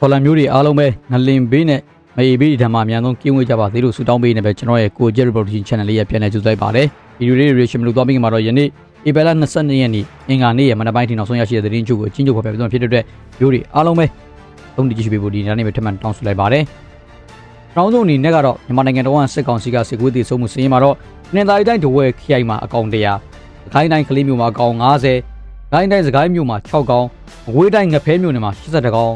ဖော်လန်မျိုးတွေအားလုံးပဲငလင်ဘေးနဲ့မအေးဘေးတွေထံမှအများဆုံးကင်းဝေးကြပါသေးလို့ဆုတောင်းပေးနေပဲကျွန်တော်ရဲ့ကိုဂျက် reporting channel လေးရပြန်လည်ကြိုဆိုလိုက်ပါတယ်ဗီဒီယိုလေးတွေရှင်မလို့သွားပြီးမှာတော့ယနေ့ဧပြီလ22ရက်နေ့အင်္ဂါနေ့ရဲ့မနက်ပိုင်းထိနောက်ဆုံးရရှိတဲ့သတင်းချုပ်ကိုအချင်းချုပ်ဖော်ပြပေးသွားဖြစ်တဲ့အတွက်မျိုးတွေအားလုံးပဲသုံးတကြည့်ရှိပေးဖို့ဒီနေ့နေ့ပဲထပ်မံတောင်းဆိုလိုက်ပါတယ်နောက်ဆုံးအနေနဲ့ကတော့မြန်မာနိုင်ငံတော်ကစစ်ကောင်စီကစစ်ကွေးတည်ဆုံမှုစင်းမှာတော့နေသားတိုင်းတဝဲခိုင်မှာအကောင်100စကိုင်းတိုင်းကလေးမျိုးမှာအကောင်90ဒိုင်းတိုင်းစကိုင်းမျိုးမှာ6ကောင်အဝေးတိုင်းငဖဲမျိုးနယ်မှာ82ကောင်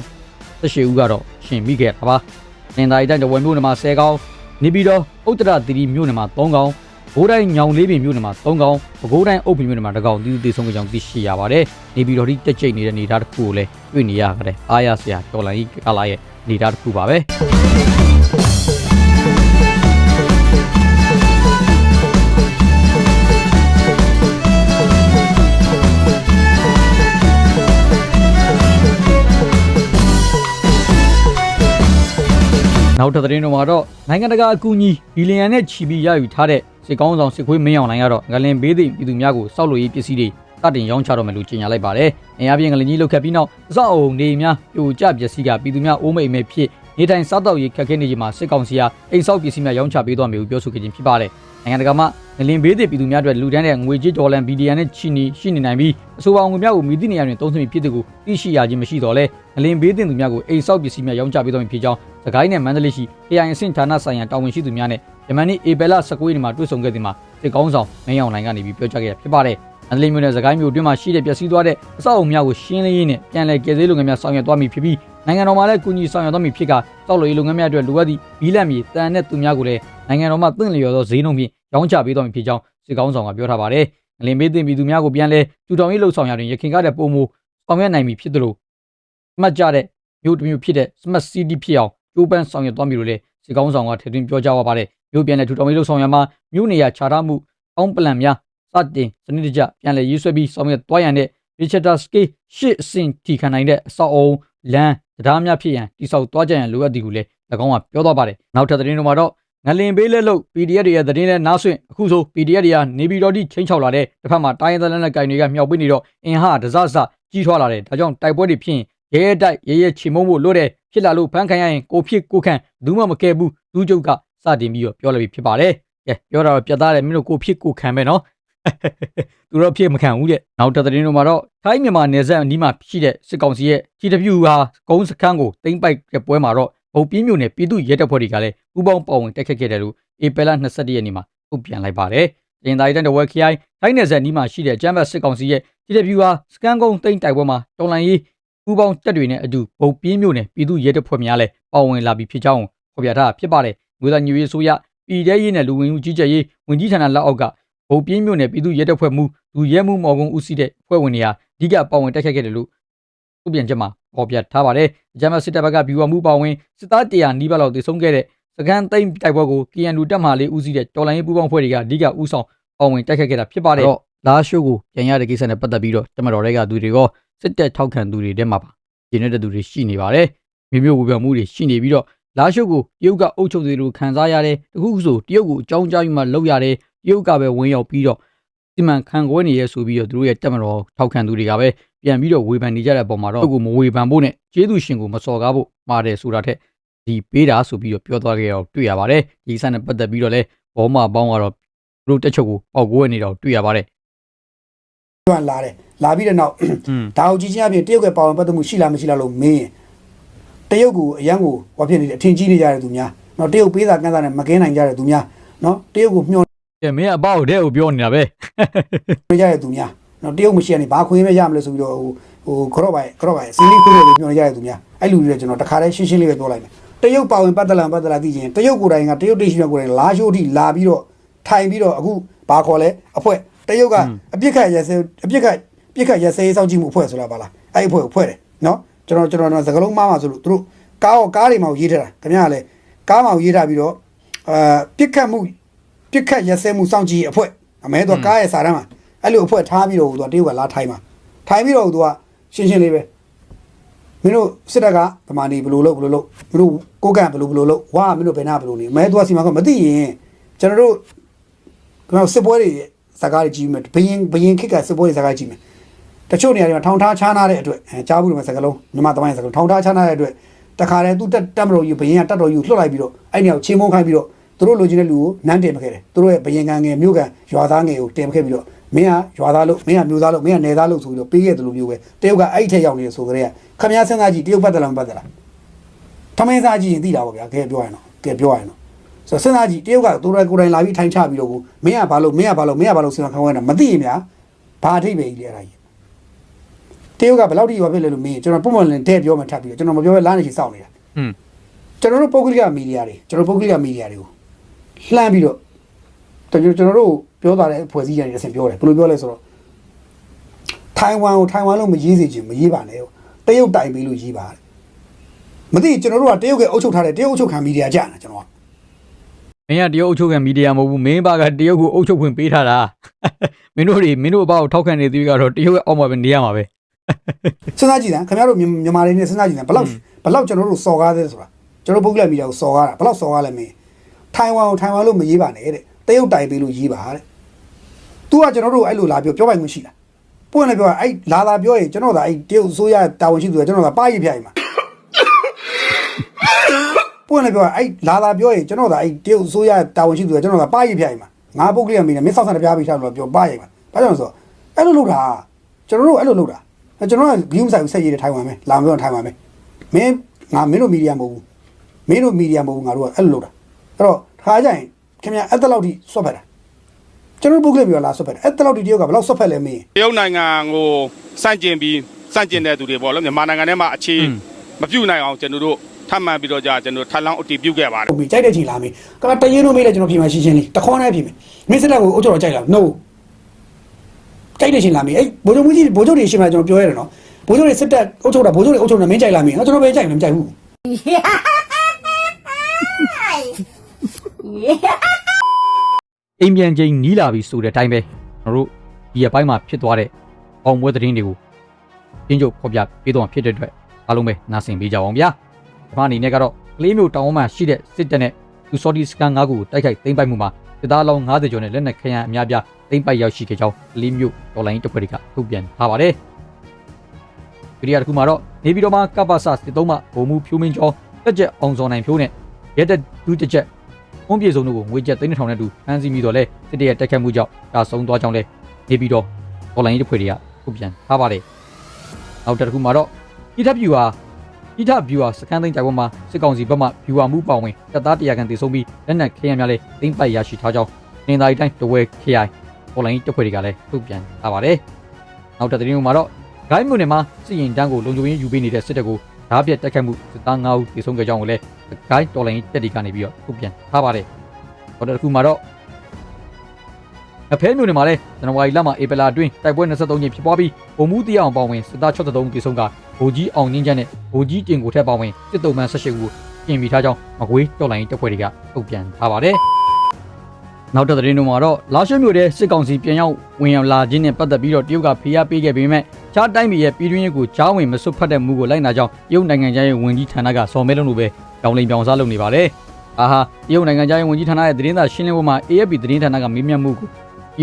18ဦးကတော့ရှင်မိခဲ့တာပါ။နင်သာရီတိုင်းတဝယ်မြို့နယ်မှာ10ကောင်နေပြီးတော့ဥတ္တရသီရိမြို့နယ်မှာ3ကောင်ဘိုးတိုင်းညောင်လေးပင်မြို့နယ်မှာ3ကောင်ပဲခူးတိုင်းအုပ်ပင်မြို့နယ်မှာ2ကောင်တီးတီးဆုံးကြောင်းသိရှိရပါတယ်။နေပြီးတော့ဒီတက်ကြိတ်နေတဲ့နေသားတစ်ခုကိုလည်းတွေ့နေရကြတယ်။အားရစရာတော်လိုင်းကြီးကလာရဲ့နေသားတစ်ခုပါပဲ။ နောက်တစ်သတင်းတော့မှာတော့နိုင်ငံတကာအကူအညီဘီလီယံနဲ့ချီပြီးရယူထားတဲ့စစ်ကောင်းဆောင်စစ်ခွေးမင်းအောင်လိုင်ကတော့ငလင်ဘေးသည့်ပြည်သူများကိုစောက်လို့ရေးပစ္စည်းတွေစတင်ရောင်းချတော့မယ်လို့ကြေညာလိုက်ပါတယ်။အင်အားပြင်းငလင်ကြီးလုတ်ခတ်ပြီးနောက်အဆောက်အုံနေများပြိုကျပစ္စည်းကပြည်သူများအိုးမိတ်မဲ့ဖြစ် နေထိုင်စားတော့ရေးခက်ခဲနေချိန်မှာစစ်ကောင်စီကအိမ်ဆောက်ပစ္စည်းများရောင်းချပေးသွားမယ်လို့ပြောဆိုခဲ့ခြင်းဖြစ်ပါတယ်။နိုင်ငံတကာမှငလင်ဘေးသည့်ပြည်သူများအတွက်လူတန်းတဲ့ငွေကြေးဒေါ်လာဘီလီယံနဲ့ချီနီရှိနေနိုင်ပြီးအဆိုပါငွေများကိုမိသည့်နေရာတွင်သုံးစွဲဖြစ်တဲ့ကိုသိရှိရခြင်းမရှိတော့လဲငလင်ဘေးသည့်သူများကိုအိမ်ဆောက်ပစ္စည်းများရောင်းချပေးသွားမည်ဖြစ်ကြောင်းစကိုင်းနဲ့မန္တလေးရှိ AI အဆင့်ဌာနဆိုင်ရာတာဝန်ရှိသူများနဲ့ယမန်နေ့ဧပြီလ19ရက်နေ့မှာတွေ့ဆုံခဲ့တဲ့မှာစစ်ကောင်းဆောင်မင်းအောင်လိုင်ကနေပြီးပြောကြားခဲ့ရဖြစ်ပါတယ်။မန္တလေးမြို့နယ်စကိုင်းမြို့အတွင်းမှာရှိတဲ့ပျက်စီးသွားတဲ့အဆောက်အုံများကိုရှင်းလင်းရေးနဲ့ပြန်လည်ကယ်ဆယ်လုပ်ငန်းများဆောင်ရွက်သွားမည်ဖြစ်ပြီး နိုင်ငံတော်မှာလည်းကူညီဆောင်ရွက်သွားမည်ဖြစ်ကတောက်လို့ရေးလုပ်ငန်းများအတွက်လိုအပ်သည့်ဘီလက်မြေတန်တဲ့သူများကိုလည်းနိုင်ငံတော်မှသင့်လျော်သောဈေးနှုန်းဖြင့်ရောင်းချပေးသွားမည်ဖြစ်ကြောင်းစစ်ကောင်းဆောင်ကပြောထားပါတယ်။ငလင်မေးတင်ပြည်သူများကိုပြန်လည်ထူထောင်ရေးလှုပ်ဆောင်ရတွင်ရခင်ကတဲ့ပုံမူဆောင်ရွက်နိုင်မည်ဖြစ်သလိုအမှတ်ကြတဲ့မြို့တစ်မြို့ဖြစ်တဲ့ Smart City ဖြစ်အောင်ကျိုးပန်းဆောင်ရွက်သွားမည်လို့လည်းစစ်ကောင်းဆောင်ကထည့်သွင်းပြောကြားသွားပါတယ်မြို့ပြန်လည်ထူထောင်ရေးလှုပ်ဆောင်ရမှာမြို့နေရာခြားထားမှုအောင်းပလန်များစတင်စနစ်တကျပြန်လည်ရေးဆွဲပြီးဆောင်ရွက်သွားရန်တဲ့ Richard Scale ရှစ်အဆင့်ထိခံနိုင်တဲ့အဆောက်အုံလမ်း တရားများဖြစ်ရန်တိစောက်သွားကြရန်လိုအပ်သည်ကိုလည်း၎င်းကပြောသွားပါတယ်နောက်ထပ်သတင်းတွေမှာတော့ငလင်ဘေးလက်လို့ PDF တွေရဲ့သတင်းနဲ့နားဆွင့်အခုဆို PDF တွေကနေပြည်တော်တိချင်းချောက်လာတဲ့တစ်ဖက်မှာတိုင်းရင်းသားလက်နက်ကိုင်တွေကမြောက်ပေးနေတော့အင်ဟာဒဇဆကြီးထွားလာတယ်ဒါကြောင့်တိုက်ပွဲတွေဖြစ်ရင်ရဲရဲတိုက်ရဲရဲချေမုံဖို့လို့တဲ့ဖြစ်လာလို့ဖန်ခံရရင်ကိုဖြစ်ကိုခန့်ဘူးမှမကဲဘူးလူကျုပ်ကစတင်ပြီးတော့ပြောလိုက်ပြီဖြစ်ပါတယ်ကဲပြောတာတော့ပြတ်သားတယ်မင်းတို့ကိုဖြစ်ကိုခံပဲနော် သူတော့ဖြစ်မခံဘူးတဲ့နောက်တစ်သတင်းတို့မှာတော့ထိုင်းမြန်မာနယ်စပ်အနီးမှာရှိတဲ့စစ်ကောင်စီရဲ့ GW ဟာကုန်းစခန်းကိုတင်ပိုက်တဲ့ပွဲမှာတော့ဗုတ်ပြင်းမြို့နယ်ပြည်သူရဲတပ်ဖွဲ့တွေကလည်းပူးပေါင်းပါဝင်တက်ခတ်ခဲ့တယ်လို့ဧပြီလ22ရက်နေ့မှာထုတ်ပြန်လိုက်ပါတယ်။တင်သားရီတန်တဝဲခရိုင်ထိုင်းနယ်စပ်နီးမှာရှိတဲ့ကျမ်းဘတ်စစ်ကောင်စီရဲ့ GW ဟာစကန်ကုန်းတိမ့်တိုက်ပွဲမှာတော်လန်ရေးပူးပေါင်းတပ်တွေနဲ့အတူဗုတ်ပြင်းမြို့နယ်ပြည်သူရဲတပ်ဖွဲ့များလည်းပါဝင်လာပြီးဖြစ်ကြောင်းဖော်ပြထားတာဖြစ်ပါတယ်။ငွေသားညူရေးဆိုရပြည်ထရေးနဲ့လူဝင်မှုကြီးကြပ်ရေးဝင်ကြီးဌာနလက်အောက်က ဗုတ်ပြင်းမြို့နယ်ပြည်သူရဲတပ်ဖွဲ့မှုလူရဲမှုမော်ကုန်းဦးစီးတဲ့ဖွဲ့ဝင်တွေဟာအဓိကပါဝင်တက်ခတ်ခဲ့တယ်လို့ထုတ်ပြန်ချက်မှာဖော်ပြထားပါတယ်။ဂျမတ်စစ်တပ်ဘက်ကဘီဝါမှုပါဝင်စစ်သား100နီးပါးလောက်တည်ဆုံးခဲ့တဲ့စကန်သိမ့်တိုက်ပွဲကို KNU တပ်မှလေးဦးစီးတဲ့တော်လိုင်းရေးပူးပေါင်းဖွဲ့တွေကအဓိကဦးဆောင်ပါဝင်တက်ခတ်ခဲ့တာဖြစ်ပါတယ်။တော့လာရှိုးကိုပြန်ရတဲ့ကိစ္စနဲ့ပတ်သက်ပြီးတော့တမတော်တွေကသူတွေရောစစ်တပ်ထောက်ခံသူတွေထဲမှာပါကျင်းတဲ့သူတွေရှိနေပါတယ်။မျိုးမျိုးဝေဖန်မှုတွေရှိနေပြီးတော့လာရှိုးကိုတရုတ်ကအုပ်ချုပ်သူတို့ခံစားရတယ်တခုခုဆိုတရုတ်ကိုအကြောင်းကြားပြီးမှလောက်ရတယ် တရုတ်ကပဲဝင်ရောက်ပြီးတော့စီမံခန့်ခွဲနေရဆိုပြီးတော့သူတို့ရဲ့တက်မတော်ထောက်ခံသူတွေကပဲပြန်ပြီးတော့ဝေဖန်နေကြတဲ့ပုံမှာတော့သူ့ကိုမဝေဖန်ဖို့နဲ့ကျေးဇူးရှင်ကိုမစော်ကားဖို့ပါတယ်ဆိုတာထက်ဒီပေးတာဆိုပြီးတော့ပြောသွားကြတော့တွေ့ရပါတယ်ဒီဆန်နဲ့ပတ်သက်ပြီးတော့လဲဘောမပေါင်းကတော့သူတို့တက်ချုပ်ကိုပေါက်ကိုရနေတော့တွေ့ရပါတယ်ကျွမ်းလာတယ်လာပြီးတဲ့နောက်ဒါအောင်ကြီးချင်းအပြင်တရုတ်ကပါဝင်ပတ်သက်မှုရှိလားမရှိလားလို့မင်းတရုတ်ကိုအရန်ကိုဟောဖြစ်နေတယ်အထင်ကြီးနေကြတဲ့သူများနော်တရုတ်ပေးစာကန့်စာနဲ့မကင်းနိုင်ကြတဲ့သူများနော်တရုတ်ကိုမျှော် ကဲမင်းကအပေါ့တဲ့ကိုပြောနေတာပဲတွေးကြရတဲ့သူများနော်တရုတ်မရှိရနေဘာခွေးမရမလဲဆိုပြီးတော့ဟိုဟိုခရော့ပါခရော့ပါစီလီခွေးတွေပြောရတဲ့သူများအဲ့လူတွေကျွန်တော်တခါတည်းရှင်းရှင်းလေးပဲပြောလိုက်မယ်တရုတ်ပါဝင်ပတ်သက်လာပတ်သက်လာသိချင်တရုတ်ကိုယ်တိုင်ကတရုတ်တိရှိမြကိုယ်တိုင်လာရှိုးအထိလာပြီးတော့ထိုင်ပြီးတော့အခုဘာခေါ်လဲအဖွဲ့တရုတ်ကအပြစ်ခတ်ရစဲအပြစ်ခတ်ပြစ်ခတ်ရစဲစောင့်ကြည့်မှုအဖွဲ့ဆိုတာပါလားအဲ့အဖွဲ့ကိုဖွဲ့တယ်နော်ကျွန်တော်ကျွန်တော်စကလုံးမှားမှာဆိုလို့သူတို့ကားရောကားတွေမှာရေးထားတာခင်ဗျားကလည်းကားမှာရေးထားပြီးတော့အာပြစ်ခတ်မှု ပြစ်ခတ်ရဲစဲမှုစောင့်ကြည့်အဖွဲ့အမဲတော့ကားရဲ့စာတမ်းမှာအဲ့လိုအဖွဲ့ထားပြီးတော့သူကတရုတ်ကလာထိုင်မှာထိုင်ပြီးတော့သူကရှင်းရှင်းလေးပဲမင်းတို့စစ်တပ်ကဗမာနေဘယ်လိုလုပ်ဘယ်လိုလုပ်မင်းတို့ကိုကန့်ဘယ်လိုဘယ်လိုလုပ်ဝါမင်းတို့ဘယ်နာဘယ်လိုနေမဲသူကစီမံကမသိရင်ကျွန်တော်တို့ကျွန်တော်စစ်ပွဲတွေစကားတွေကြီးမယ်ဘယင်ဘယင်ခက်ကစစ်ပွဲတွေစကားကြီးမယ်တချို့နေရာတွေမှာထောင်ထားချားနာတဲ့အတွက်အဲကြားဘူးလို့စကားလုံးမြမသမိုင်းစကားလုံးထောင်ထားချားနာတဲ့အတွက်တတခါတည်းသူတက်တက်မတော်ကြီးဘယင်ကတက်တော်ကြီးကိုလွှတ်လိုက်ပြီးတော့အဲ့နေရာကိုချင်းမုန်းခိုင်းပြီးတော့ သူတို့လိုချင်တဲ့လူကိုနန်းတင်မခဲ့တယ်သူတို့ရဲ့ဘယင်ကန်ငယ်မြို့ကန်ရွာသားငယ်ကိုတင်မခဲ့ပြီးတော့မင်းကရွာသားလို့မင်းကမျိုးသားလို့မင်းကနယ်သားလို့ဆိုပြီးတော့ပေးခဲ့တယ်လို့မျိုးပဲတရုတ်ကအဲ့ထက်ရောက်နေတယ်ဆိုကြတဲ့ခမည်းစဉ်းစားကြည့်တရုတ်ပတ်တယ်လားမပတ်တယ်လားထမင်းစားကြည့်ရင်သိတာပေါ့ဗျာကဲပြောရရင်တော့ကဲပြောရရင်တော့ဆိုတော့စဉ်းစားကြည့်တရုတ်ကသူတို့ကိုယ်တိုင်လာပြီးထိုင်ချပြီးတော့ကိုမင်းကဘာလို့မင်းကဘာလို့မင်းကဘာလို့စဉ်းစားခေါင်းနေတာမသိရင်များဘာအထိပ္ပယ်ကြီးလဲအဲ့ဒါကြီးတရုတ်ကဘယ်လောက်ထိရွာဖြစ်လဲလို့မင်းကျွန်တော်ပုံမှန်လင်တဲ့ပြောမှထပ်ပြီးတော့ကျွန်တော်မပြောဘဲလားနေချီစောင့်နေတာอืมကျွန်တော်တို့ပုဂ္ဂလိကမီဒီယာတွေကျွန်တော်ပုဂ္ဂလိကမီဒီယာတွေကို လှမ်းပြီးတော့ကျွန်တော်ကျွန်တော်တို့ပြောတာတဲ့ဖွဲ့စည်းရတဲ့အဆင့်ပြောတယ်ဘယ်လိုပြောလဲဆိုတော့ထိုင်ဝမ်ကိုထိုင်ဝမ်လို့မရေးစေချင်မရေးပါနဲ့တရုတ်တိုင်ပေးလို့ရေးပါတယ်မသိကျွန်တော်တို့ကတရုတ်ကအုပ်ချုပ်ထားတဲ့တရုတ်အုပ်ချုပ်ခံမီဒီယာကြာတာကျွန်တော်ကမင်းကတရုတ်အုပ်ချုပ်ခံမီဒီယာမဟုတ်ဘူးမင်းဘာကတရုတ်ကိုအုပ်ချုပ်ခွင့်ပေးထားတာမင်းတို့တွေမင်းတို့အဘောက်ထောက်ခံနေသေးကတော့တရုတ်ရဲ့အောက်မှာပဲနေရမှာပဲစဉ်းစားကြည့်တယ်ခင်ဗျားတို့မြန်မာမြန်မာတွေနဲ့စဉ်းစားကြည့်တယ်ဘယ်လောက်ဘယ်လောက်ကျွန်တော်တို့စော်ကားသေးဆိုတာကျွန်တော်ပုဂ္ဂလိကမီဒီယာကိုစော်ကားတာဘယ်လောက်စော်ကားလဲမင်း ထိုင်ဝမ်ကိုထိုင်ဝမ်လို့မရေးပါနဲ့တဲ့တရုတ်တိုင်ပေးလို့ရေးပါတဲ့ तू ကကျွန်တော်တို့အဲ့လိုလာပြောပြောပိုင်ခွင့်ရှိလားပွင့်လည်းပြောအဲ့လာလာပြောရင်ကျွန်တော်သာအဲ့တရုတ်အစိုးရတာဝန်ရှိသူကကျွန်တော်သာပါရပြရင်မှာပွင့်လည်းပြောအဲ့လာလာပြောရင်ကျွန်တော်သာအဲ့တရုတ်အစိုးရတာဝန်ရှိသူကကျွန်တော်သာပါရပြရင်မှာငါပုဂ္ဂလိကမီဒီယာမင်းဆောက်ဆန်တပြားပြီးထားလို့ပြောပါရင်မှာဘာကြောင့်လဲဆိုတော့အဲ့လိုလုပ်တာကျွန်တော်တို့အဲ့လိုလုပ်တာကျွန်တော်ကဂိမ်းဆိုင်ဆက်ရည်တဲ့ထိုင်ဝမ်ပဲလာမပြောထိုင်ဝမ်ပဲမင်းငါမင်းတို့မီဒီယာမဟုတ်ဘူးမင်းတို့မီဒီယာမဟုတ်ဘူးငါတို့ကအဲ့လိုလုပ်တာ အဲ့တော့ခါကြရင်ခင်ဗျအဲ့တလောက်ထိဆွတ်ဖက်တာကျွန်တော်ပုဂ္ဂလိကပြောလာဆွတ်ဖက်တယ်အဲ့တလောက်ဒီတယောက်ကဘယ်လောက်ဆွတ်ဖက်လဲမင်းတရုတ်နိုင်ငံကိုစန့်ကျင်ပြီးစန့်ကျင်တဲ့သူတွေပေါ့လို့မြန်မာနိုင်ငံထဲမှာအခြေမပြုတ်နိုင်အောင်ကျွန်တော်တို့ထပ်မံပြီးတော့ကြာကျွန်တော်ထပ်လောင်းအတည်ပြုခဲ့ပါတယ်ဟုတ်ပြီကြိုက်တဲ့ချိန်လာမင်းကမတရင်တို့မေးလဲကျွန်တော်ပြင်မှာရှင်းရှင်းလေးတခေါနဲ့ပြင်မယ်မင်းစက်ကိုအုတ်ကျော်တော့ကြိုက်လား no ကြိုက်တဲ့ချိန်လာမင်းအဲ့ဘိုးချုပ်မကြီးဘိုးချုပ်တွေရှင်းမှာကျွန်တော်ပြောရတယ်နော်ဘိုးချုပ်တွေစစ်တက်အုတ်ကျော်တာဘိုးချုပ်တွေအုတ်ကျော်နေမင်းကြိုက်လားမင်းကျွန်တော်ပဲကြိုက်တယ်မကြိုက်ဘူး အိမ်ပြန်ချိန်နီးလာပြီဆိုတဲ့အတိုင်းပဲကျွန်တော်တို့ဒီအပိုင်းမှာဖြစ်သွားတဲ့အောင်ပွဲသတင်းတွေကိုအင်းချုပ်ဖော်ပြပေးတော့ဖြစ်တဲ့အတွက်အားလုံးပဲနားဆင်ပေးကြအောင်ဗျာဒီမှာအနေနဲ့ကတော့ကလေးမျိုးတောင်ဝမ်းမှာရှိတဲ့စစ်တပ်နဲ့သူစော်ဒီစကန်၅ခုကိုတိုက်ခိုက်သိမ်းပိုက်မှုမှာစစ်သားအလောင်း90ကျော်နဲ့လက်နက်ခဲယမ်းအများပြားသိမ်းပိုက်ရောက်ရှိခဲ့ကြောင်းကလေးမျိုးတော်လိုင်းတပ်ဖွဲ့တွေကထုတ်ပြန်ထားပါတယ်ဗီဒီယိုတစ်ခုမှာတော့နေပြည်တော်မှာကပ္ပစစစ်သုံးမှဗိုလ်မှူးဖြိုးမင်းကျော်တက်ချက်အောင်စော်နိုင်ဖြိုးနဲ့ရဲတပ်ဒူးတစ်ချ က်ဖုံးပြေဆုံးတို့ကိုငွေကျပ်သိန်းတစ်ထောင်နဲ့တူဖမ်းဆီးမိတော့လဲစစ်တပ်ရဲ့တိုက်ခတ်မှုကြောင့်ဒါဆုံးသွားကြောင်းလဲနေပြီးတော့တော်လိုင်းရေးတပ်ဖွဲ့တွေကထုတ်ပြန်ထားပါတယ်။နောက်တစ်ခုမှာတော့ဤထပ်ဗျူဟာဤထပ်ဗျူဟာစကန်သိန်းကြိုင်ပေါ်မှာစစ်ကောင်စီဘက်မှဗျူဟာမှုပါဝင်တပ်သားတရားခံတေဆုံးပြီးလက်နက်ခဲယမ်းများလဲသိမ်းပိုက်ရရှိထားကြောင်းနေသားတိုင်းတဝဲ KI တော်လိုင်းရေးတပ်ဖွဲ့တွေကလည်းထုတ်ပြန်ထားပါတယ်။နောက်တစ်သတင်းမှာတော့ဂိုင်းမြို့နယ်မှာစစ်ရင်တန်းကိုလုံခြုံရေးယူပေးနေတဲ့စစ်တပ်ကို ဓာတ်ပြတ်တိုက်ခတ်မှုစစ်သား9ဦးတေဆုံးခဲ့ကြောင်းကိုလည်းဂိုင်းတော်လိုင်းတက်ဒီကနေပြီးတော့ထုတ်ပြန်ထားပါတယ်။ဟောတစ်ခုမှာတော့အဖဲမျိုးတွေမှာလည်းဇန်နဝါရီလမှာဧပြီလအတွင်းတိုက်ပွဲ23ညဖြစ်ပွားပြီးဗိုလ်မှူးတရားအောင်ပေါဝင်စစ်သား63ပြည်ဆုံးကဗိုလ်ကြီးအောင်ငင်းချမ်းနဲ့ဗိုလ်ကြီးတင်ကိုထက်ပေါဝင်စစ်တုံးမှန်18ခုပြင်ပြီးထားကြောင်းမကွေးတော်လိုင်းတပ်ဖွဲ့တွေကထုတ်ပြန်ထားပါတယ်။ နောက်တစ်သတင်းတို့မှာတော့လာရှိုးမြို့တဲ့စစ်ကောင်စီပြန်ရောက်ဝင်ရောက်လာခြင်းနဲ့ပတ်သက်ပြီးတော့တရုတ်ကဖိအားပေးခဲ့ပေမဲ့ခြားတိုင်းပြည်ရဲ့ပြည်တွင်းရေးကိုကြားဝင်မစွတ်ဖက်တဲ့မှုကိုလိုက်နာကြောင်းတရုတ်နိုင်ငံသားရဲ့ဝန်ကြီးဌာနကစော်မဲလုံးလိုပဲပြောင်းလဲပြောင်းစားလုပ်နေပါတယ်။အာဟာတရုတ်နိုင်ငံသားရေးဝန်ကြီးဌာနရဲ့သတင်းစာရှင်းလင်းပွဲမှာ AFP သတင်းဌာနကမေးမြန်းမှုကိုတ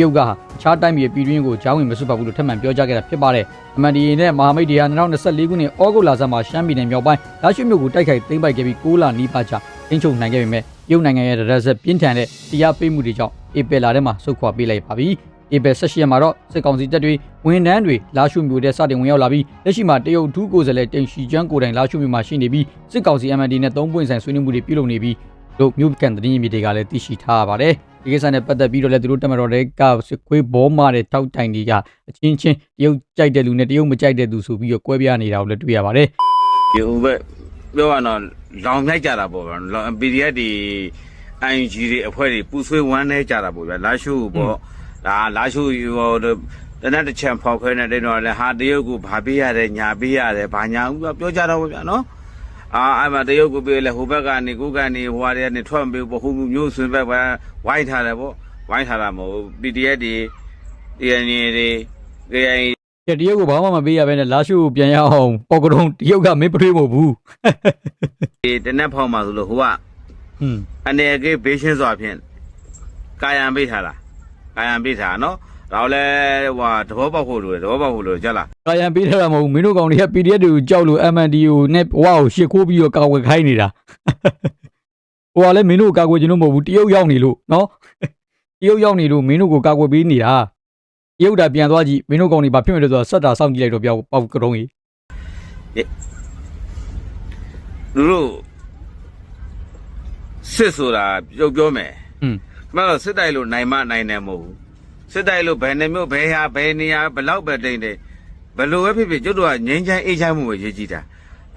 ရုတ်ကအခြားတိုင်းပြည်ပြည်တွင်းကိုကြောင်းဝင်မစွတ်ပါဘူးလို့ထပ်မံပြောကြားခဲ့တာဖြစ်ပါတယ်။ MNDAA နဲ့မဟာမိတ်တွေဟာ2024ခုနှစ်ဩဂုတ်လဆန်းမှာရှမ်းပြည်နယ်မြောက်ပိုင်းလာရှိုးမြို့ကိုတိုက်ခိုက်သိမ်းပိုက်ခဲ့ပြီး6လနီးပါးကြာ ထိန်းချုပ်နိုင်ခဲ့ပေမဲ့တရုတ်နိုင်ငံရဲ့ရက်ဆက်ပြင်းထန်တဲ့တရားပေးမှုတွေကြောင့်ဧပြီလထဲမှာဆုတ်ခွာပေးလိုက်ပါပြီ။ဧပြီ18ရက်မှာတော့စစ်ကောင်စီတပ်တွေဝန်ထမ်းတွေလာရှိုးမြို့ထဲစတင်ဝင်ရောက်လာပြီးလက်ရှိမှာတရုတ်ထူးကိုယ်စားလှယ်တင်ရှီကျွမ်းကိုယ်တိုင်လာရှိုးမြို့မှာရှိနေပြီးစစ်ကောင်စီ MND နဲ့သုံးပွင့်ဆိုင်ဆွေးနွေးမှုတွေပြုလုပ်နေပြီးတို့မြို့ကန်သတင်းရင်းမြစ်တွေကလည်းသိရှိထားရပါတယ်ဒီကိစ္စနဲ့ပတ်သက်ပြီးတော့လည်းသူတို့တက်မတော်တွေကစစ်ခွေးဘောမာတဲ့တောက်တိုင်တွေကအချင်းချင်းတရုတ်ကြိုက်တဲ့လူနဲ့တရုတ်မကြိုက်တဲ့သူဆိုပြီးတော့ကွဲပြားနေတာကိုလည်းတွေ့ရပါတယ်ဒီဥပဲ ပြောရတော့လောင်မြိုက်ကြတာပေါ့ဗျာလောင် PDF ဒီ ING တွေအဖွဲ့တွေပူဆွေးဝမ်းနေကြတာပေါ့ဗျာလာရှုပေါ့ဒါလာရှုဟိုတနက်တစ်ချံဖောက်ခဲနေတဲ့တော့လေဟာတရုတ်ကိုဘာပေးရတယ်ညာပေးရတယ်ဘာညာဥပြောကြတော့ဗျာနော်အာအဲ့မှာတရုတ်ကိုပေးလေဟိုဘက်ကနေကိုကနေဟိုဟာတွေကနေထွက်မပေးဘူးဟိုမျိုးဆွေးဘက်ပဲဝိုင်းထားတယ်ပေါ့ဝိုင်းထားတာမဟုတ် PDF တွေ DNA တွေ KI ကဲတရုတ်ကဘာမှမပေးရဘဲနဲ့လာရှိုးကိုပြန်ရအောင်ပေါကတုံးတရုတ်ကမင်းပထွေးမဟုတ်ဘူးတွေတနက်ဖောက်မှာဆိုလို့ဟိုကဟွန်းအနေအကေးဘေးရှင်းစွာဖြင့်ကာယံပိတ်ထားတာကာယံပိတ်ထားနော်ဒါလည်းဟိုသဘောပေါက်ဖို့လိုတယ်သဘောပေါက်ဖို့လိုတယ်ကြလားကာယံပေးထားတာမဟုတ်ဘူးမင်းတို့ကောင်တွေက PDF တွေကိုကြောက်လို့ MNDO နဲ့ဝါကိုရှစ်ခိုးပြီးတော့ကာဝယ်ခိုင်းနေတာဟိုကလည်းမင်းတို့ကာကွယ်ခြင်းလို့မဟုတ်ဘူးတရုတ်ရောက်နေလို့နော်တရုတ်ရောက်နေလို့မင်းတို့ကိုကာကွယ်ပေးနေတာတ ရုတ်တာပြန်သွားကြည့်မင်းတို့ကောင်တွေဘာဖြစ်မလဲဆိုတော့စက်တာစောင့်ကြည့်လိုက်တော့ပြောက်ပေါက်ကြုံကြီးလူတို့စစ်ဆိုတာပြောပြောမယ်ဟွန်းမဟုတ်စစ်တိုက်လို့နိုင်မနိုင်တယ်မဟုတ်ဘူးစစ်တိုက်လို့ဘယ်နှမျိုးဘယ်ဟာဘယ်နေရာဘလောက်ပဲတိတ်တယ်ဘလို့ပဲဖြစ်ဖြစ်ကျွတ်တို့ကငိမ့်ချမ်းအေးချမ်းမှုကိုရေးကြည့်တာ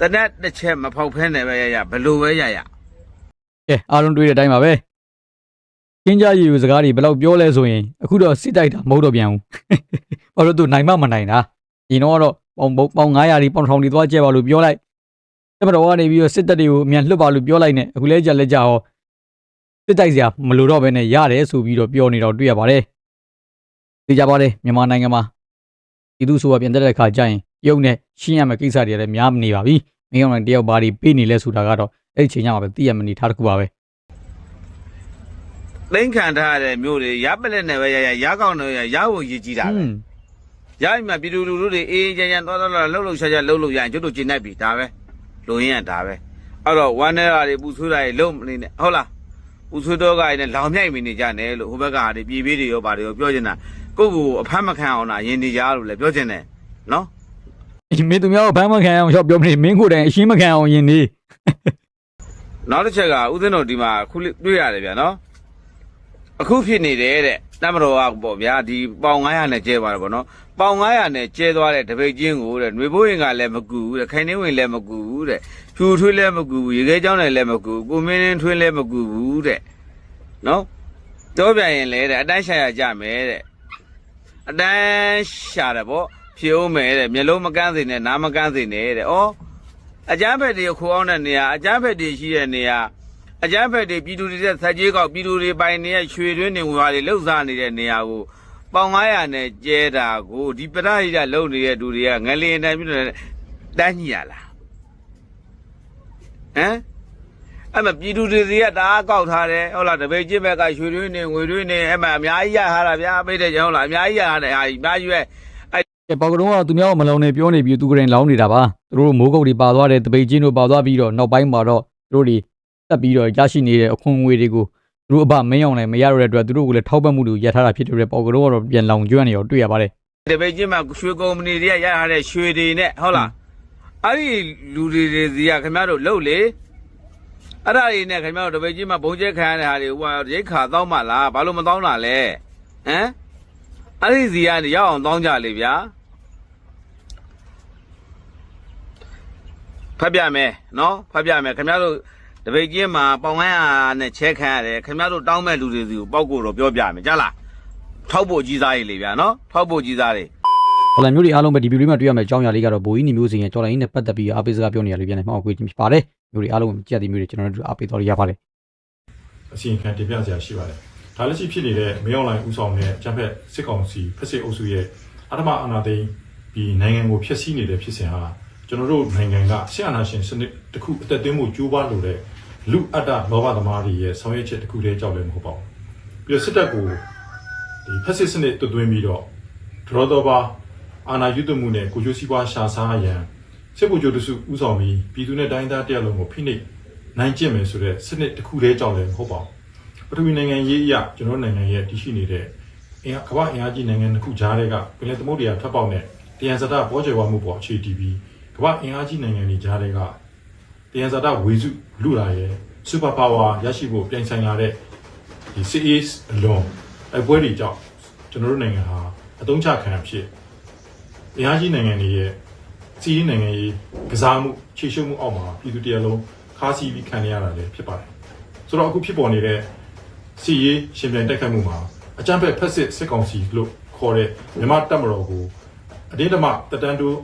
တနက်တစ်ချက်မဖောက်ဖဲနဲ့ပဲရရဘလို့ပဲရရကဲအားလုံးတွေးတဲ့အတိုင်းပါပဲ ကင်းကြရည်ယူစကားတွေဘယ်လောက်ပြောလဲဆိုရင်အခုတော့စစ်တိုက်တာမဟုတ်တော့ပြန်ဘူးဘာလို့သူနိုင်မမနိုင်တာဒီတော့ကတော့ပေါင်ပေါင်900ဒီပေါင်ထောင်ဒီသွားကြဲပါလို့ပြောလိုက်တမတော်ကနေပြီးတော့စစ်တပ်တွေကိုအမြန်လှုပ်ပါလို့ပြောလိုက်နဲ့အခုလဲကြလက်ကြဟောစစ်တိုက်စရာမလိုတော့ဘဲနဲ့ရတယ်ဆိုပြီးတော့ပြောနေတော့တွေ့ရပါတယ်သိကြပါတယ်မြန်မာနိုင်ငံမှာဒီသူဆိုကပြန်တက်တဲ့ခါကျရင်ရုပ်နဲ့ရှင်းရမယ့်ကိစ္စတွေလည်းများမနေပါပြီမင်းအောင်တယောက်ဘာတွေပေးနေလဲဆိုတာကတော့အဲ့ဒီချိန်ကျမှပဲသိရမနေထားတစ်ခုပါပဲ သိန်းခံထားရတဲ့မျိုးတွေရပလက်နဲ့ပဲရရရကောင်းတယ်ရရဖို့ရေးကြည့်တာပဲရရင်မှပြည်သူလူထုတွေအေးအေးချမ်းချမ်းသွားသွားလာလှုပ်လှုပ်ရှားရှားလှုပ်လို့ရရင်ကျွတ်တို့ကျင်တတ်ပြီဒါပဲလူရင်းကဒါပဲအဲ့တော့ဝမ်းနေတာတွေပူဆွေးတာတွေလုံးမနေနဲ့ဟုတ်လားပူဆွေးတော့ကလည်းလောင်မြိုက်မိနေကြတယ်လို့ဟိုဘက်ကဟာတွေပြည်ပြေးတွေရောဗါတွေရောပြောချင်တာကိုယ့်ကိုယ်အဖမ်းမခံအောင်လားယင်နေကြလို့လည်းပြောချင်တယ်နော်ဒီမင်းသူများကိုဘမ်းမခံအောင်ရှော့ပြောမနေမင်းကိုယ်တိုင်အရှင်းမခံအောင်ယင်နေနောက်တစ်ချက်ကဦးဇင်းတို့ဒီမှာခုလေးတွေ့ရတယ်ဗျာနော် အခုဖြစ်နေတယ်တဲ့တမတော်ကပေါ့ဗျာဒီပေါင်900နဲ့ကျဲသွားတယ်ပေါ့နော်ပေါင်900နဲ့ကျဲသွားတဲ့တပိတ်ချင်းကိုတဲ့ຫນွေဘိုးရင်ကလည်းမကူဘူးတဲ့ခိုင်နှင်းဝင်လည်းမကူဘူးတဲ့ဖြူထွေးလည်းမကူဘူးရေခဲကြောင်းလည်းမကူဘူးကိုမင်းင်းထွေးလည်းမကူဘူးတဲ့နော်တော့ပြန်ရင်လေတဲ့အတိုင်းရှာရကြမယ်တဲ့အတိုင်းရှာတယ်ပေါ့ဖြိုးမယ်တဲ့မျက်လုံးမကန်းစေနဲ့နားမကန်းစေနဲ့တဲ့ဩအကြမ်းဖက်တွေခိုးအောင်တဲ့နေရာအကြမ်းဖက်တွေရှိတဲ့နေရာ အကြမ်းဖက်တွေပြည်သူတွေတဲ့ဆက်ကြီးကောက်ပြည်သူတွေပိုင်နေတဲ့ရွှေတွင်းနေဝါတွေလှုပ်ရှားနေတဲ့နေရာကိုပေါင်900နဲ့ကျဲတာကိုဒီပရဟိတလုံနေတဲ့လူတွေကငလျင်တန်းပြီးတော့တန်းညရလားဟမ်အဲ့မှာပြည်သူတွေစီကတအားကောက်ထားတယ်ဟုတ်လားတပည့်ကျင့်ဘက်ကရွှေတွင်းနေငွေတွင်းနေအဲ့မှာအများကြီးရထားတာဗျာပိတ်တဲ့ကြောင်းလားအများကြီးရထားတယ်ဟာအများကြီးပဲကဲပေါကတော့ကသူများကမလုံးနဲ့ပြောနေပြီးသူကရင်လောင်းနေတာပါသူတို့မိုးကုတ်တွေပါသွားတယ်တပိတ်ချင်းတို့ပါသွားပြီးတော့နောက်ပိုင်းမှာတော့သူတို့တွေ တက်ပြီးတော့ရရှိနေတဲ့အခွန်ငွေတွေကိုသူတို့အဘမင်းအောင်လည်းမရရတဲ့အတွက်သူတို့ကလည်းထောက်ပံ့မှုတွေရထားတာဖြစ်တဲ့ပေါကတော့ကတော့ပြန်လောင်ကျွမ်းနေရောတွေ့ရပါတယ်တပည့်ချင်းမှာရွှေကုမ္ပဏီတွေကရထားတဲ့ရွှေတွေနဲ့ဟုတ်လားအဲ့ဒီလူတွေတွေစီကခင်ဗျားတို့လှုပ်လေအဲ့ဒါတွေနဲ့ခင်ဗျားတို့တပည့်ချင်းမှာဘုံကျဲခံရတဲ့ဟာတွေဟိုရိတ်ခါတောင်းမလားဘာလို့မတောင်းတာလဲဟမ်အဲ့ဒီစီကနေရောက်အောင်တောင်းကြလေဗျာဖတ်ပြမယ်နော်ဖတ်ပြမယ်ခင်ဗျားတို့ တပည့်ချင်းမှာပေါင်ငန်းဟာနဲ့ချဲခံရတယ်ခင်ဗျားတို့တောင်းမဲ့လူတွေစီကိုပောက်ကိုတော့ပြောပြမယ်ကြားလားထောက်ဖို့ကြီးစားရည်လေဗျာနော်ထောက်ဖို့ကြီးစားတယ်။ဟောလာမျိုးတွေအားလုံးပဲဒီဗီဒီယိုမှာတွေ့ရမယ့်အကြောင်းအရာလေးကတော့ဘိုးကြီးနေမျိုးစင်ရဲ့ကြော်လိုင်းနဲ့ပတ်သက်ပြီးအားပေးစကားပြောနေရလို့ပြန်နေမှောက်ကွေးခြင်းဖြစ်ပါတယ်။မျိုးတွေအားလုံးကိုကြက်တဲ့မျိုးတွေကျွန်တော်တို့အားပေးတော်ရရပါတယ်အစီရင်ခံတင်ပြစရာရှိပါတယ်။ဒါလက်ရှိဖြစ်နေတဲ့မင်းအွန်လိုင်းဥဆောင်တဲ့ဂျမ်ဖက်စစ်ကောင်စီဖက်စစ်အုပ်စုရဲ့အထမအာဏာသိမ်းပြီးနိုင်ငံကိုဖျက်ဆီးနေတဲ့ဖြစ်စဉ်ဟာ ကျွန်တော်တို့နိုင်ငံကဆရာနာရှင်စနစ်တစ်ခုအသက်သွင်းမှုကြိုးပမ်းလို့တဲ့လူအတ္တလောဘသမားတွေရဲ့ဆောင်ရွက်ချက်တစ်ခုတည်းကြောက်လည်းမဟုတ်ပါဘူး။ပြီးတော့စစ်တပ်ကိုဒီဖက်စစ်စနစ်တွသွင်းပြီးတော့ဒရောတော်ပါအာဏာယူသွမှုနဲ့ကိုကျိုးစည်းပွားရှာစားရန်စစ်ဗိုလ်ချုပ်တစုဥဆောင်ပြီးပြည်သူနဲ့တိုင်းသားတရက်လုံးကိုဖိနှိပ်နိုင်ကျင့်မယ်ဆိုတဲ့စနစ်တစ်ခုတည်းကြောက်လည်းမဟုတ်ပါဘူး။ပထဝီနိုင်ငံရေးအရကျွန်တော်တို့နိုင်ငံရဲ့တည်ရှိနေတဲ့အင်အားကမ္ဘာအင်အားကြီးနိုင်ငံတစ်ခုကြားတွေကပင်လယ်သမုဒ္ဒရာထပ်ပေါက်တဲ့တယံဇာတဘောကျေဝမှုပေါ်အခြေတည်ပြီးက မ္ဘာအင်အားကြီးနိုင်ငံတွေကြားတွေကတယံဇာတဝေစုလူလာရဲ့စူပါပါဝါရရှိဖို့ပြိုင်ဆိုင်လာတဲ့ဒီ CAS အလွန်အပွဲတွေကြောင့်ကျွန်တော်တို့နိုင်ငံဟာအတုံးချခံဖြစ်အင်အားကြီးနိုင်ငံတွေရဲ့စီးရီးနိုင်ငံရေးကစားမှုခြေရှုပ်မှုအောက်မှာပြည်သူတရက်လုံးခါးစီးပြီးခံရတာလည်းဖြစ်ပါတယ်ဆိုတော့အခုဖြစ်ပေါ်နေတဲ့စီရေးရှင်ပြန်တိုက်ခိုက်မှုမှာအကြမ်းဖက်ဖက်စစ်စစ်ကောင်စီလို့ခေါ်တဲ့မြန်မာတပ်မတော်ကိုအတင်းဓမ္မတက်တန်းတိုး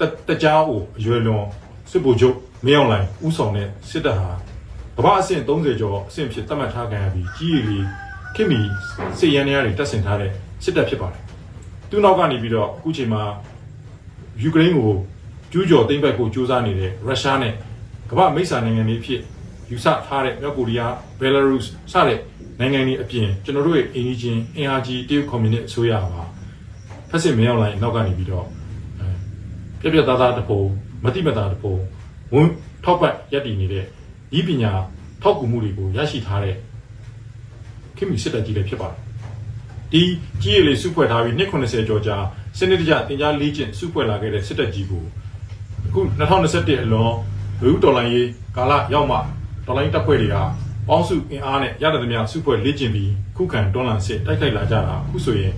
တက်တကြားကိုအရွယ်လွန်စစ်ဗိုလ်ချုပ်မင်းအောင်လှိုင်ဥဆောင်တဲ့စစ်တပ်ဟာကမ္ဘာအဆင့်30ကျော်အဆင့်ဖြစ်သတ်မှတ်ထားခံရပြီးကြီးရီခင်မီစစ်ရန်တွေတက်ဆင်ထားတဲ့စစ်တပ်ဖြစ်ပါတယ်။သူ့နောက်ကနေပြီးတော့အခုချိန်မှာယူကရိန်းကိုကျူးကျော်သိမ်းပိုက်ဖို့ကြိုးစားနေတဲ့ရုရှားနဲ့ကမ္ဘာမိတ်ဆာနိုင်ငံတွေဖြစ်ယူဆထားတဲ့မြောက်ကိုရီးယားဘယ်လာရုစ်စတဲ့နိုင်ငံတွေအပြင်ကျွန်တော်တို့ရဲ့အင်ဂျီချင်းအင်အားကြီးတရုတ်ကွန်မြူနစ်အစိုးရပါဖက်စစ်မရောက်လာရင်နောက်ကနေပြီးတော့အဲ ပြက်ပြက်သားသားတပုံမတိမတာတပုံဝန်ထောက်ပတ်ရပ်တည်နေတဲ့ဤပညာထောက်ကူမှုတွေကိုရရှိထားတဲ့ခင်မီစစ်တပ်ကြီးလည်းဖြစ်ပါတယ်ဒီကြီးရည်လေးစုဖွဲ့ထားပြီးနှစ်80ကျော်ကြာစနစ်တကျတင် जा လေ့ကျင့်စုဖွဲ့လာခဲ့တဲ့စစ်တပ်ကြီးကိုအခု2021အလွန်လူဦးတော်လိုင်းရေးကာလရောက်မှတော်လိုင်းတပ်ဖွဲ့တွေကပေါင်းစုအင်အားနဲ့ရတဲ့သမျှစုဖွဲ့လေ့ကျင့်ပြီးခုခံတွန်းလှန်စစ်တိုက်ခိုက်လာကြတာအခုဆိုရင်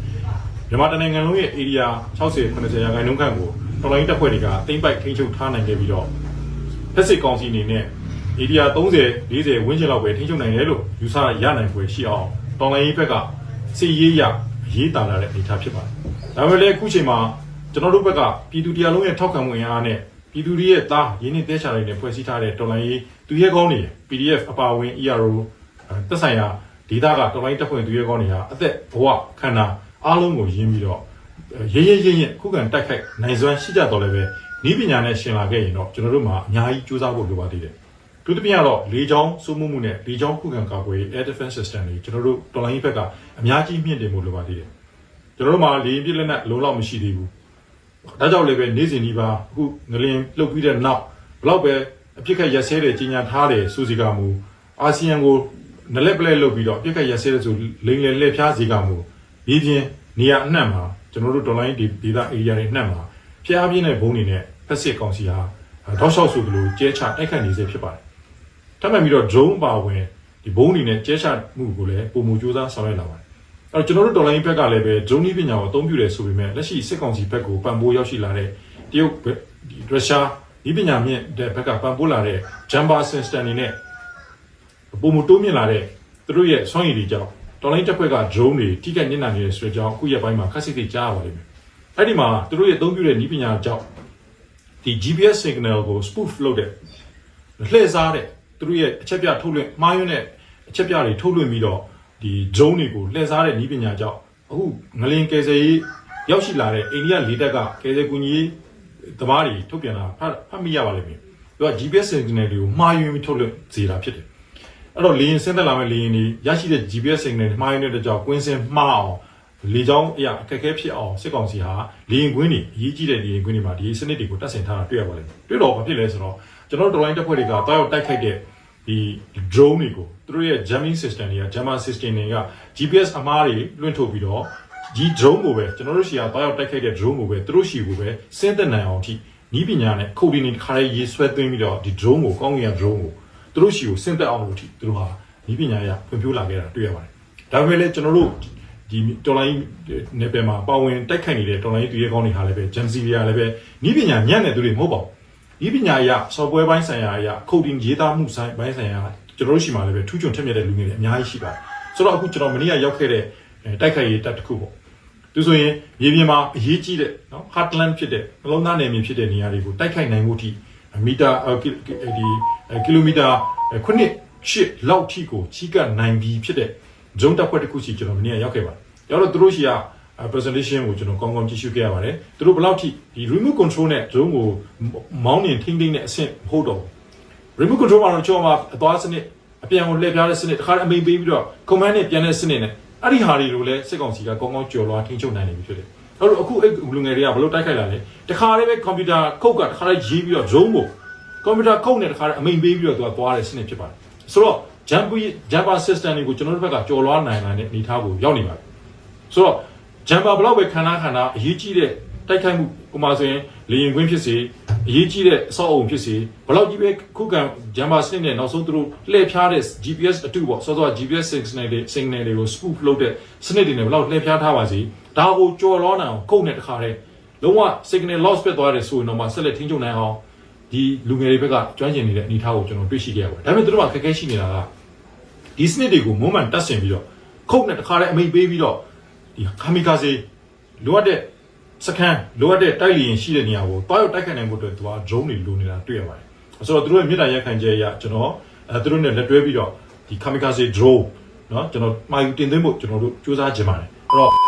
မြန်မာတိုင်းနိုင်ငံလုံးရဲ့ area 60 90ရာခိုင်နှုန်းခန့်ကို တော်လိုင်းတပ်ဖွဲ့တွေကတိမ့်ပိုက်ထိန်းချုပ်ထားနိုင်ခဲ့ပြီးတော့ဖက်စစ်ကောင်စီအနေနဲ့ area 30 40ဝန်းကျင်လောက်ပဲထိန်းချုပ်နိုင်တယ်လို့ယူဆရနိုင်ဖွယ်ရှိအောင်တော်လိုင်းရေးဘက်ကစီရေးရအရေးတာလာတဲ့အနေအထားဖြစ်ပါတယ်ဒါပေမဲ့လည်းအခုချိန်မှာကျွန်တော်တို့ဘက်ကပြည်သူတရားလုံးရဲ့ထောက်ခံမှုအင်အားနဲ့ပြည်သူတွေရဲ့သားရင်းနှီးတဲချာတွေနဲ့ဖွဲ့စည်းထားတဲ့တော်လိုင်းရေးသူရဲကောင်းတွေ PDF အပါအဝင် ERO တက်ဆိုင်ရာဒေတာကတော်လိုင်းတပ်ဖွဲ့သူရဲကောင်းတွေဟာအသက်ဘဝခန္ဓာအားလုံးကိုရင်းပြီးတော့ ရဲရဲရဲရဲခုခံတိုက်ခိုက်နိုင်စွမ်းရှိကြတော့လည်းပဲဤပညာနဲ့ရှင်လာခဲ့ရင်တော့ကျွန်တော်တို့မှာအများကြီးစူးစမ်းဖို့လိုပါသေးတယ်ဒုတိယတော့လေချောင်းစိုးမှုမှုနဲ့လေချောင်းခုခံကာကွယ်ရေး air defense system တွေကျွန်တော်တို့တော်လိုင်းရေးဘက်ကအများကြီးမြင့်တင်ဖို့လိုပါသေးတယ်ကျွန်တော်တို့မှာလေရင်ပြည့်လက်နက်လုံးလောက်မရှိသေးဘူးဒါကြောင့်လည်းပဲနေ့စဉ်ဒီပါအခုငလင်လှုပ်ပြီးတဲ့နောက်ဘလောက်ပဲအပြစ်ခတ်ရက်စဲတဲ့ကြီးညာထားတယ်ဆိုစီကမူအာဆီယံကိုနလက်ပလဲလှုပ်ပြီးတော့အပြစ်ခတ်ရက်စဲတဲ့ဆိုလိန်လေလှည့်ဖျားစီကမူဒီပြင်နေရာအနှံ့မှာ ကျွန်တော်တို့ဒေါ်လာရင်းဒီဒေတာအေရီယာတွေနှံ့မှာဖျားပြင်းတဲ့ဘုံတွေနဲ့ဖက်စစ်ကောင်စီဟာတောက်လျှောက်ဆိုကလေးကျဲချတိုက်ခတ်နေစေဖြစ်ပါတယ်ထပ်မံပြီးတော့ drone ပါဝင်ဒီဘုံတွေနဲ့ကျဲချမှုကိုလည်းပုံမူစူးစမ်းဆောင်ရွက်လာပါတယ်အဲ့တော့ကျွန်တော်တို့ဒေါ်လာရင်းဘက်ကလည်းပဲဂျုံနီးပညာကိုအသုံးပြုတယ်ဆိုပေမဲ့လက်ရှိစစ်ကောင်စီဘက်ကိုပံ့ပိုးရောက်ရှိလာတဲ့တရုတ်ဘက်ဒီရုရှားဒီပညာမြင့်တဲ့ဘက်ကပံ့ပိုးလာတဲ့ Jumper System တွေနဲ့ပုံမတိုးမြင့်လာတဲ့သူတို့ရဲ့စွမ်းရည်တွေကြောင့် ဒေါ်လာရင်းတစ်ခွက်ကဂျုံတွေထိခိုက်ညစ်နာနေတဲ့ဆိုတဲ့အကြောင်းအခုရက်ပိုင်းမှာခက်စစ်တွေကြားရပါလိမ့်မယ်အဲ့ဒီမှာသူတို့ရဲ့အသုံးပြုတဲ့ဤပညာကြောင့်ဒီ GPS signal ကို spoof လုပ်တဲ့လှည့်စားတဲ့သူတို့ရဲ့အချက်ပြထုတ်လွှင့်မှားယွင်းတဲ့အချက်ပြတွေထုတ်လွှင့်ပြီးတော့ဒီဂျုံတွေကိုလှည့်စားတဲ့ဤပညာကြောင့်အခုငလင်ကယ်ဆယ်ရေးရောက်ရှိလာတဲ့အိန္ဒိယလေတပ်ကကယ်ဆယ်ကူညီရေးသမားတွေထုတ်ပြန်လာဖတ်ဖတ်မိရပါလိမ့်မယ်သူက GPS signal တွေကိုမှားယွင်းပြီးထုတ်လွှင့်စေတာဖြစ်တယ် အဲ့တော့လေရင်ဆင်းသက်လာမဲ့လေရင်တွေရရှိတဲ့ GPS signal မှားရတဲ့ကြောင့်ကွင်းစင်မှားအောင်လေကြောင်းအရာအခက်အခဲဖြစ်အောင်စစ်ကောင်စီဟာလေရင်ကွင်းတွေအရေးကြီးတဲ့လေရင်ကွင်းတွေမှာဒီစနစ်တွေကိုတက်ဆင်ထားတာတွေ့ရပါလိမ့်မယ်တွေ့တော့ဘာဖြစ်လဲဆိုတော့ကျွန်တော်တို့ online တက်ဖွဲ့တွေကတားရောက်တိုက်ခိုက်တဲ့ဒီ drone တွေကိုသူတို့ရဲ့ jamming system တွေက jammer system တွေက GPS အမားတွေလွှင့်ထုတ်ပြီးတော့ဒီ drone ကိုပဲကျွန်တော်တို့ရှီကတားရောက်တိုက်ခိုက်တဲ့ drone ကိုပဲသူတို့ရှီကိုပဲစင်းသက်နိုင်အောင်အထိနီးပညာနဲ့ခုတ်ဒီနေတစ်ခါလေးရေးဆွဲသွင်းပြီးတော့ဒီ drone ကိုကောင်းကင်က drone ကို သူတို့ရှီကိုစင့်တက်အောင်လို့ထိသူတို့ဟာဤပညာရဖွံ့ဖြိုးလာခဲ့တာတွေ့ရပါတယ်။ဒါပေမဲ့လည်းကျွန်တော်တို့ဒီတော်လိုင်းနယ်ပယ်မှာပါဝင်တိုက်ခိုက်နေတဲ့တော်လိုင်းသူရဲကောင်းတွေဟာလည်းပဲဂျမ်စီရီယာလည်းပဲဤပညာညံ့တဲ့သူတွေမဟုတ်ပါဘူး။ဤပညာအရ software ဘိုင်းဆိုင်ရာအရ coding ရေးသားမှုဆိုင်ဘိုင်းဆိုင်ရာကျွန်တော်တို့ရှိမှလည်းပဲထူးချွန်ထက်မြက်တဲ့လူငယ်တွေအများကြီးရှိပါတယ်။ဆိုတော့အခုကျွန်တော်မနေ့ကရောက်ခဲ့တဲ့တိုက်ခိုက်ရေးတပ်တစ်ခုပေါ့။သူဆိုရင်မြေပြင်မှာအရေးကြီးတဲ့နော် heartland ဖြစ်တဲ့နှလုံးသားနယ်မြေဖြစ်တဲ့နေရာတွေကိုတိုက်ခိုက်နိုင်မှုအထိ မီတာဒီကီလိုမီတာခုနှစ်ရှစ်လောက်ထိကိုချီးကပ်နိုင်ပြီဖြစ်တဲ့ဂျုံတက်ခွက်တစ်ခုစီကျွန်တော်မနေ့ကရောက်ခဲ့ပါတယ်။ရောက်တော့သူတို့ရှိက presentation ကိုကျွန်တော်ကောင်းကောင်းကြည့်ရှုခဲ့ရပါတယ်။သူတို့ဘယ်လောက်ထိဒီ remote control နဲ့ဂျုံကိုမောင်းနေထိမ့်ထိမ့်နဲ့အဆင့်မဟုတ်တော့ဘူး။ remote control မှာတော့ကျွန်တော်မှာအသွားစနစ်အပြန်ကိုလှည့်ပြားတဲ့စနစ်တစ်ခါအမိန်ပေးပြီးတော့ command နဲ့ပြန်တဲ့စနစ်နဲ့အဲ့ဒီဟာတွေကိုလည်းစစ်ကောင်စီကကောင်းကောင်းကြော်လွှားထိန်းချုပ်နိုင်နေပြီဖြစ်တယ်။အဲ့ တော့အခုအဲ့လူငယ်တွေကဘယ်လိုတိုက်ခိုက်လာလဲ။တခါလေးပဲ computer ခုတ်ကတခါလေးရေးပြီးတော့ဂျုံကိုကွန်ပျူတာခုတ်နဲ့တခါအမိန်ပေးပြီးတော့သူကသွားတဲ့စနစ်ဖြစ်ပါတယ်ဆိုတော့ Jumper Jumper system တွေကိုကျွန်တော်တို့ဘက်ကကြော်လွှားနိုင်လာတဲ့အနေအထားကိုရောက်နေပါပြီဆိုတော့ Jumper ဘလောက်ပဲခန္ဓာခန္ဓာအရေးကြီးတဲ့ တိုက်ခိုက်မှုဥပမာဆိုရင်လေရင်ကွင်းဖြစ်စေအရေးကြီးတဲ့အဆောက်အအုံဖြစ်စေဘလောက်ကြီးပဲခုခံ Jumper စနစ်နဲ့နောက်ဆုံးသူတို့လှည့်ဖျားတဲ့ GPS အတူပေါ့စောစော GPS signal တွေ signal တွေကို spoof လုပ်တဲ့စနစ်တွေနဲ့ဘလောက်လှည့်ဖျားထားပါစေဒါကိုကြော်လွှားနိုင်အောင်ခုတ်နဲ့တခါတည်းလုံးဝ signal loss ဖြစ်သွားတယ်ဆိုရင်တော့မှဆက်လက်ထိန်းချုပ်နိုင်အောင်ဒီလူငယ်တွေဘက်ကကျွမ်းကျင်နေတဲ့အနေအထားကိုကျွန်တော်တွေ့ရှိခဲ့ရပါတယ်။ဒါပေမဲ့သူတို့ကခက်ခဲရှိနေတာကဒီစနစ်တွေကိုမုံမှန်တက်ဆင်ပြီးတော့ခုတ်နဲ့တခါတည်းအမိတ်ပေးပြီးတော့ဒီခါမီကာစေလိုအပ်တဲ့ စကန်လိုအပ်တဲ့တိုက်လျင်ရှိတဲ့နေရာကိုတောက်ရောက်တိုက်ခိုက်နိုင်ဖို့အတွက်သူက drone တွေလိုနေတာတွေ့ရပါတယ်။ဆိုတော့သူတို့ရဲ့မြေတားရက်ခံချက်အရကျွန်တော်အဲသူတို့နဲ့လက်တွဲပြီးတော့ဒီ kamikaze drone เนาะကျွန်တော်မှာယူတင်သွင်းဖို့ကျွန်တော်တို့စူးစမ်းကြင်ပါတယ်။အဲ့တော့